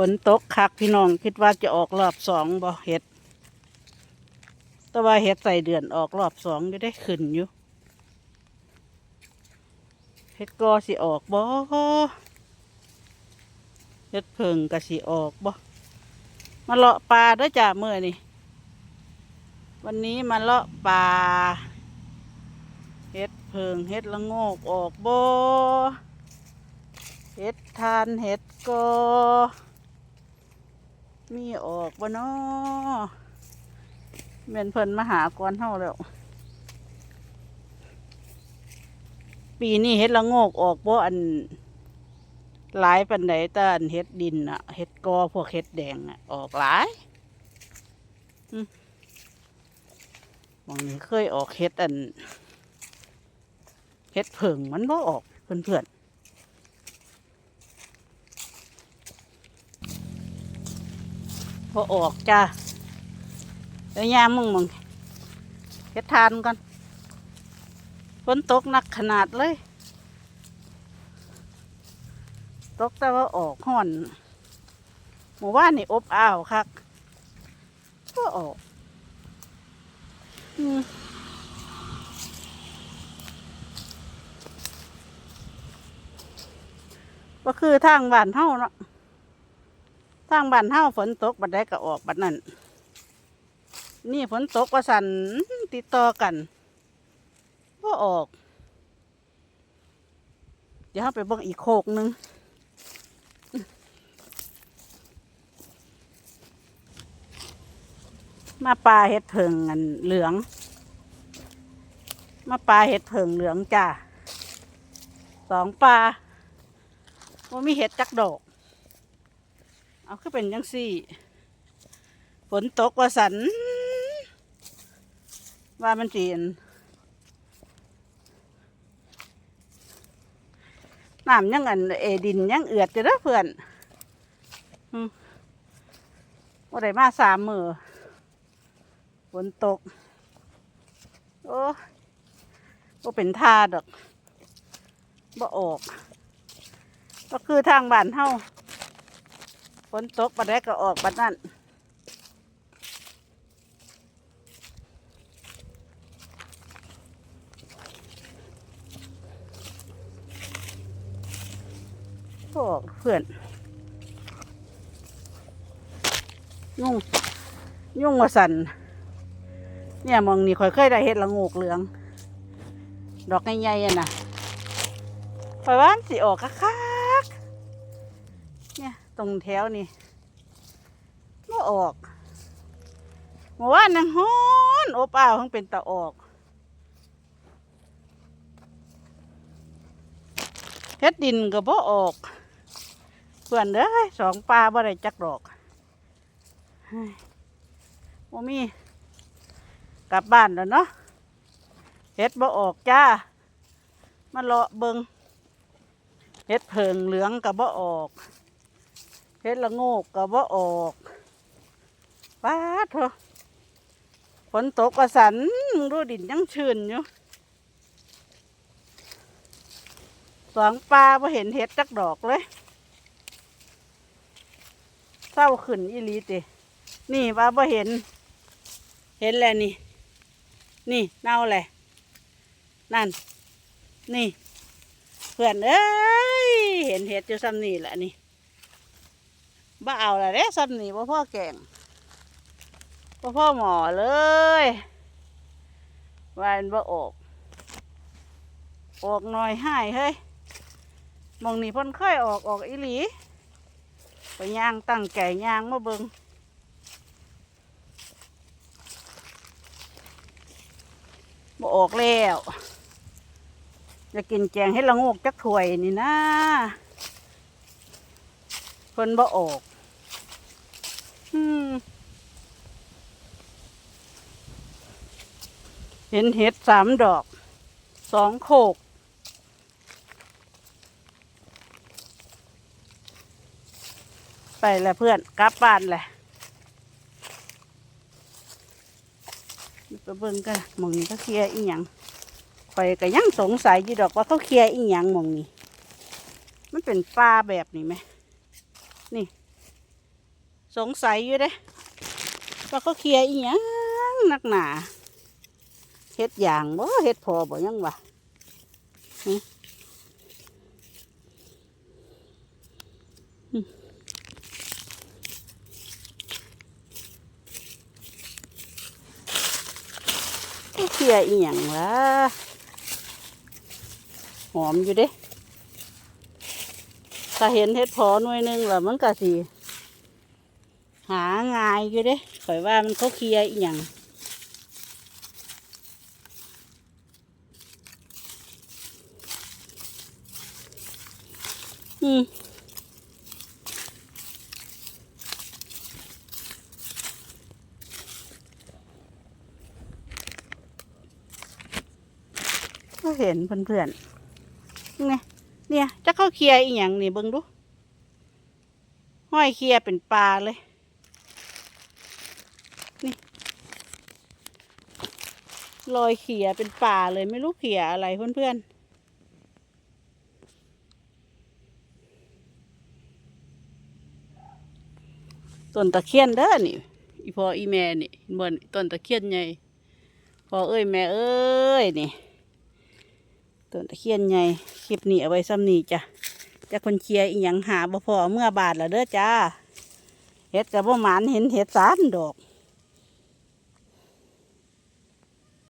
ฝนตกคักพี่น้องคิดว่าจะออกรอบสองบ่เห็ด แต่ว่าเห็ดใส่เดือนออกรอบสองก็ได้ขึ้นอยู่เห็ดกอสิออกบ่เห็ดเพิงก็สิออกบ่มาเลาะปลาด้วยจ้าเมื่อนี่วันนี้มาเลาะปลาเห็ดเพิงเห็ดละโงกออกบ่เห็ดทานเห็ดกอ มีออกบ่นาะเม่นเพิ่นมาหาก่อนเฮาแล้ว ปีนี้เฮ็ดละโงกออกบ่อันหลายปันใดแต่อันเฮ็ดดินอะเฮ็ดกอพวกเฮ็ดแดงอะออกหลายบางนี้เคยออกเฮ็ดอันเฮ็ดเผิงมันบ่ออกเพื่อนๆ พอออกจ้าแล้วยามมึงมึงเฮ็ดทานกันฝนตกหนักขนาดเลย ตกแต่ว่าออกห่อนหมู่บ้านนี่อบอ้าวคักก็ออกอืมก็คือทางบ้านเฮาเนาะ ทางบ้านเฮาฝนตกบัดใดก็ออกบัดนั้นนี่ฝนตกว่าสันติดต่อกันก็ออก เดี๋ยวเราไปเบิ่งอีกโคกหนึงมาปลาเห็ดเผิงอันเหลือง มาปลาเห็ดเผิงเหลืองจ้าสองปลาว่ามีเห็ดจักดอก เอาคือเป็นยังสี่ ฝนตกว่าสัน ว่ามันจีนน้ำยังอันเอดินยังเอือดจะเด้อเพื่อนว่าได้มาสามมือฝนตก โอ้ก็เป็นท่าดอกบ่ออก ก็คือทางบ้านเฮา นตกบัดแรกก็ออกบัดนั่นออกเพื่อน ยุ่ง ยุ่งว่าสันเนี่ยมองนี่ค่อยเคยได้เห็ดละโงกเหลือง ดอกใหญ่ๆอะนะไปว่านสิออกคักๆเนี่ย ตรงแถวนี่ก็ออกเมื่านนังฮ้อนอบอ้าวเพิ่งเป็นตะออกเฮ็ดดินก็บ่ออกเพื่อนเด้อสองปลาบ่ได้จักดอกเฮ้ยบ่มีกลับบ้านแล้วเนาะเฮ็ดบ่ออกจ้ามาเลาะเบิงเฮ็ดเพิงเหลืองก็บ่ออก เฮ็ดละโงกก็บ่ออกป้าดเถอะฝนตกกระสันมึงดูดินยังชื้นอยู่สองปลาพอเห็นเห็ดจักดอกเลยเศร้าขึ้นอีหลีตินี่ปลาพอเห็น เห็นแล้วนี่ นี่เน่าแหละนั่น นี่ เพื่อนเอ้ย เห็นเห็ดอยู่ซ้ำนี่แหละนี่ บ่เอาละเด้ซ้ำนี่บ่พ่อแกงบ่พ่อหมอเลยวันบ่ออกออกหน่อยหายเฮ้ยมองนี่พ่นค่อยออกออกอีหลีไปย่างตั้งไก่ย่างมาเบิงบ่ออกแล้วจะกินแกงให้ละงกจักถ้วยนี่นะเพิ่นบ่ออก อืม เห็นเห็ดสามดอก สองโขก ไปแล้วเพื่อนกลับบ้านแหละไปเบิ่งกันมองนี้เขาเคลียอีหยังไปก็ยังสงสัยอยู่ดอกว่าเขาเคลียอีหยังมองนี้ มันเป็นป่าแบบนี้ไหม นี่ สงสัยอยู่เด้ว่าเขาเคลียอีหยังหนักหนา เฮ็ดอย่างบ่เฮ็ดพอบ่ยังวะเคียอีหยังวะหอมอยู่เด้ถ้าเห็นเฮ็ดพอหน่วยหนึงล้วมันก็สิหาง่ายอยู่เด้ข่อยว่ามันเขาเคลียอีหยัง อืมก็เห็นเพื่อนๆนี่ไงเนี่ยจะเข้าเคลียร์อีหยังนี่เบิ่งดู ห้อยเคลียร์เป็นปลาเลย นี่ลอยเขียเป็นป่าเลยไม่รู้เขียอะไรเพื่อนๆ ต้นตะเคียนเด้อนี่อีพออีแม่นี่เห็นบ่นี่ต้นตะเคียนใหญ่พอเอ้ยแม่เอ้ยนี่ต้นตะเคียนใหญ่คลิปนี้เอาไว้ซ้ำนี่จ้ะจะคนเคลียร์อีหยังหาบ่พอเมื่อบาทแล้วเด้อจ้าเฮ็ดกับบ่หมานเห็นเฮ็ดสามดอก